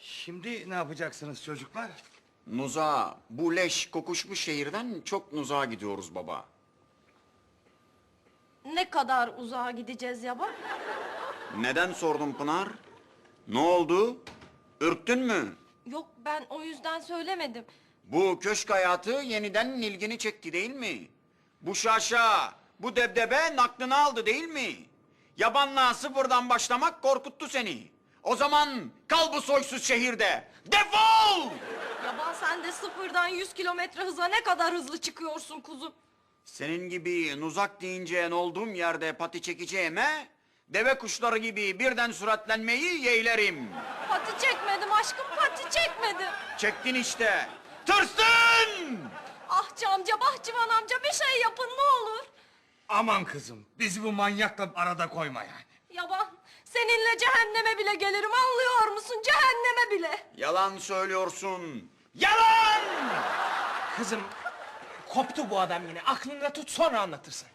Şimdi ne yapacaksınız çocuklar? Nuza, bu leş kokuşmuş şehirden çok nuzağa gidiyoruz baba. Ne kadar uzağa gideceğiz yaba? Neden sordun Pınar? Ne oldu? Ürktün mü? Yok ben o yüzden söylemedim. Bu köşk hayatı yeniden ilgini çekti değil mi? Bu şaşa, bu debdebe naklını aldı değil mi? Yabanla sıfırdan başlamak korkuttu seni. O zaman kal bu soysuz şehirde. Defol! Yaban sen de sıfırdan 100 kilometre hıza ne kadar hızlı çıkıyorsun kuzum. Senin gibi nuzak deyince olduğum yerde pati çekeceğime... ...deve kuşları gibi birden süratlenmeyi yeğlerim. Pati çekmedim aşkım pati çekmedim. Çektin işte. Tırsın! Ahçı amca bahçıvan amca bir şey yapın ne olur. Aman kızım, bizi bu manyakla arada koyma yani. Yaban seninle cehenneme bile gelirim anlıyor musun cehenneme bile. Yalan söylüyorsun. Yalan! Kızım koptu bu adam yine. Aklında tut sonra anlatırsın.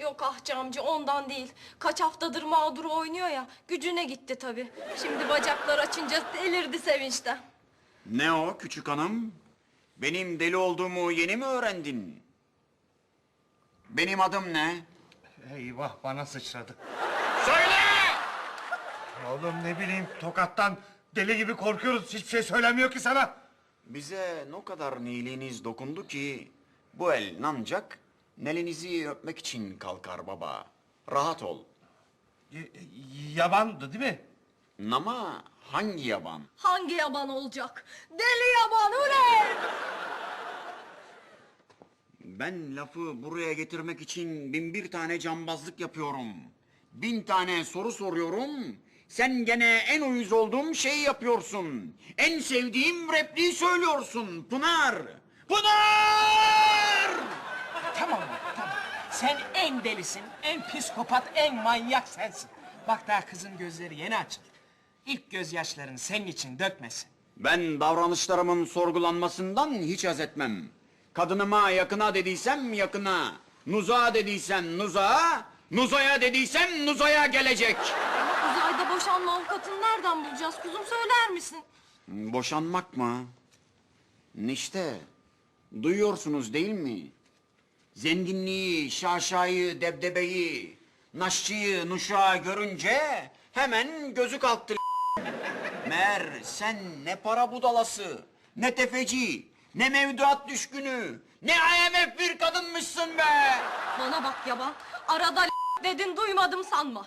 Yok ahçı amca ondan değil. Kaç haftadır mağdur oynuyor ya gücüne gitti tabii. Şimdi bacaklar açınca delirdi sevinçten. Ne o küçük hanım? Benim deli olduğumu yeni mi öğrendin? Benim adım ne? Eyvah bana sıçradı. Söyle! Oğlum ne bileyim tokattan deli gibi korkuyoruz. Hiçbir şey söylemiyor ki sana. Bize ne kadar niyeliğiniz dokundu ki... ...bu el nancak nelinizi öpmek için kalkar baba. Rahat ol. Y- yabandı değil mi? Ama hangi yaban? Hangi yaban olacak? Deli yaban ulan! Ben lafı buraya getirmek için bin bir tane cambazlık yapıyorum. Bin tane soru soruyorum. Sen gene en uyuz olduğum şeyi yapıyorsun. En sevdiğim repliği söylüyorsun Pınar. Pınar! Tamam mı? Tamam. Sen en delisin, en psikopat, en manyak sensin. Bak daha kızın gözleri yeni açıldı. İlk gözyaşlarını senin için dökmesin. Ben davranışlarımın sorgulanmasından hiç haz etmem. Kadınıma yakına dediysem yakına, nuzağa dediysem nuzağa, nuzaya dediysem nuzaya gelecek. Uzayda boşanma avukatını nereden bulacağız kuzum söyler misin? Boşanmak mı? İşte, duyuyorsunuz değil mi? Zenginliği, şaşayı, debdebeyi, naşçıyı, nuşağı görünce hemen gözü kalktı. Meğer sen ne para budalası, ne tefeci, ne mevduat düşkünü, ne IMF bir kadınmışsın be! Bana bak yaban. Arada dedin duymadım sanma.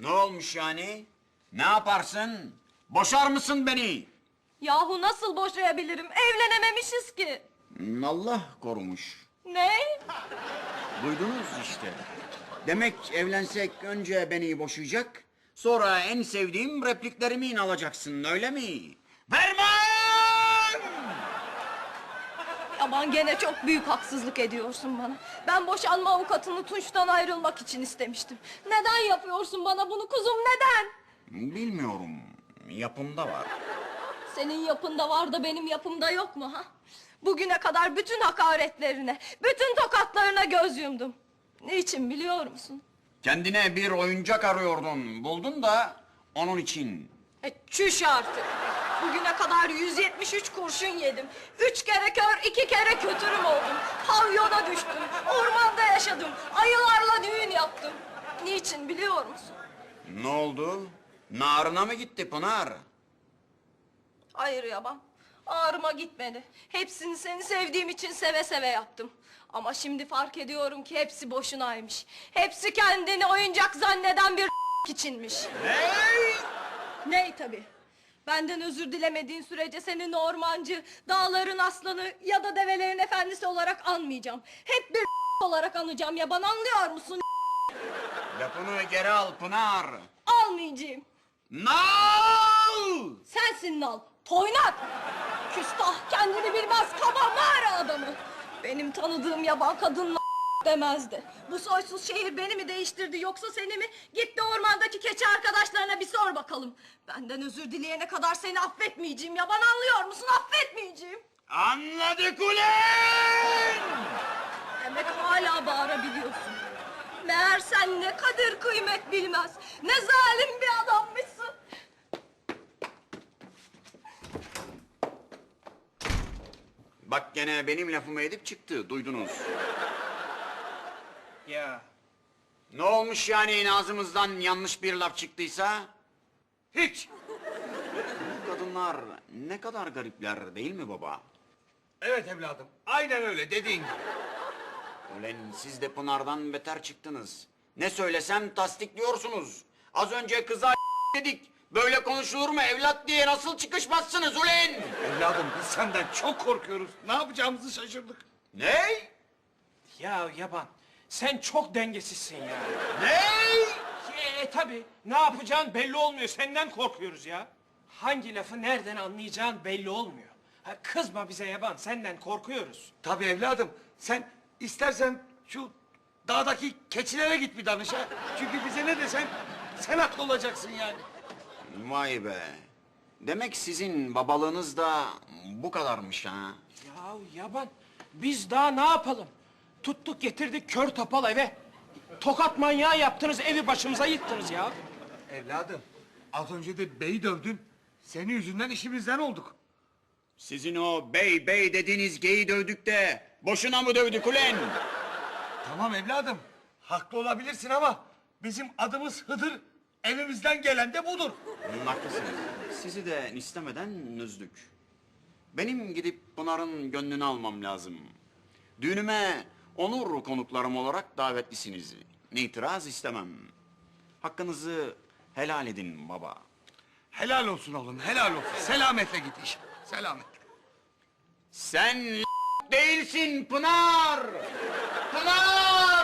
Ne olmuş yani? Ne yaparsın? Boşar mısın beni? Yahu nasıl boşayabilirim? Evlenememişiz ki. Allah korumuş. Ne? Duydunuz işte. Demek evlensek önce beni boşayacak, sonra en sevdiğim repliklerimi alacaksın öyle mi? Vermem! Yaban gene çok büyük haksızlık ediyorsun bana. Ben boşanma avukatını Tunç'tan ayrılmak için istemiştim. Neden yapıyorsun bana bunu kuzum neden? Bilmiyorum. Yapımda var. Senin yapında var da benim yapımda yok mu ha? Bugüne kadar bütün hakaretlerine, bütün tokatlarına göz yumdum. Niçin biliyor musun? Kendine bir oyuncak arıyordun. Buldun da onun için. E, çüş artık. Bugüne kadar 173 kurşun yedim. Üç kere kör, iki kere kötürüm oldum. Pavyona düştüm, ormanda yaşadım. Ayılarla düğün yaptım. Niçin biliyor musun? Ne oldu? Narına mı gitti Pınar? Hayır yaban. Ağrıma gitmedi. Hepsini seni sevdiğim için seve seve yaptım. Ama şimdi fark ediyorum ki hepsi boşunaymış. Hepsi kendini oyuncak zanneden bir içinmiş. Hey! Ney tabii. Benden özür dilemediğin sürece seni ormancı, dağların aslanı ya da develerin efendisi olarak anmayacağım. Hep bir olarak anacağım yaban anlıyor musun? Lafını geri al Pınar. Almayacağım. Nal! Sensin nal, toynak. Küstah, kendini bilmez kaba mağara adamı. Benim tanıdığım yaban kadın demezdi. Bu soysuz şehir beni mi değiştirdi yoksa seni mi? Git de ormandaki keçi arkadaşlarına bir sor bakalım. Benden özür dileyene kadar seni affetmeyeceğim ya. Bana anlıyor musun? Affetmeyeceğim. Anladık ulan! Demek hala bağırabiliyorsun. Meğer sen ne kadir kıymet bilmez, ne zalim bir adammışsın. Bak gene benim lafımı edip çıktı, duydunuz. Ya Ne olmuş yani ağzımızdan yanlış bir laf çıktıysa? Hiç. Bu kadınlar ne kadar garipler değil mi baba? Evet evladım. Aynen öyle dediğin gibi. Ulan siz de Pınar'dan beter çıktınız. Ne söylesem tasdikliyorsunuz. Az önce kıza dedik. Böyle konuşulur mu evlat diye nasıl çıkışmazsınız ulan? Evladım biz senden çok korkuyoruz. Ne yapacağımızı şaşırdık. Ne? ya yaban sen çok dengesizsin ya. Ne? E tabi ne yapacağın belli olmuyor senden korkuyoruz ya. Hangi lafı nereden anlayacağın belli olmuyor. Ha, kızma bize yaban senden korkuyoruz. Tabii evladım. Sen istersen şu dağdaki keçilere git bir danışa. Çünkü bize ne desen sen haklı olacaksın yani. Vay be. Demek sizin babalığınız da bu kadarmış ha. Ya yaban biz daha ne yapalım? Tuttuk getirdik kör topal eve. Tokat manyağı yaptınız evi başımıza yıktınız ya. Evladım az önce de beyi dövdün. Senin yüzünden işimizden olduk. Sizin o bey bey dediğiniz geyi dövdük de boşuna mı dövdük ulan? Tamam evladım. Haklı olabilirsin ama bizim adımız Hıdır. Evimizden gelen de budur. Haklısınız. Sizi de istemeden üzdük. Benim gidip Pınar'ın gönlünü almam lazım. Düğünüme onur konuklarım olarak davetlisiniz. İtiraz istemem. Hakkınızı helal edin baba. Helal olsun oğlum helal olsun. Selametle git iş. Selametle. Sen değilsin Pınar! Pınar!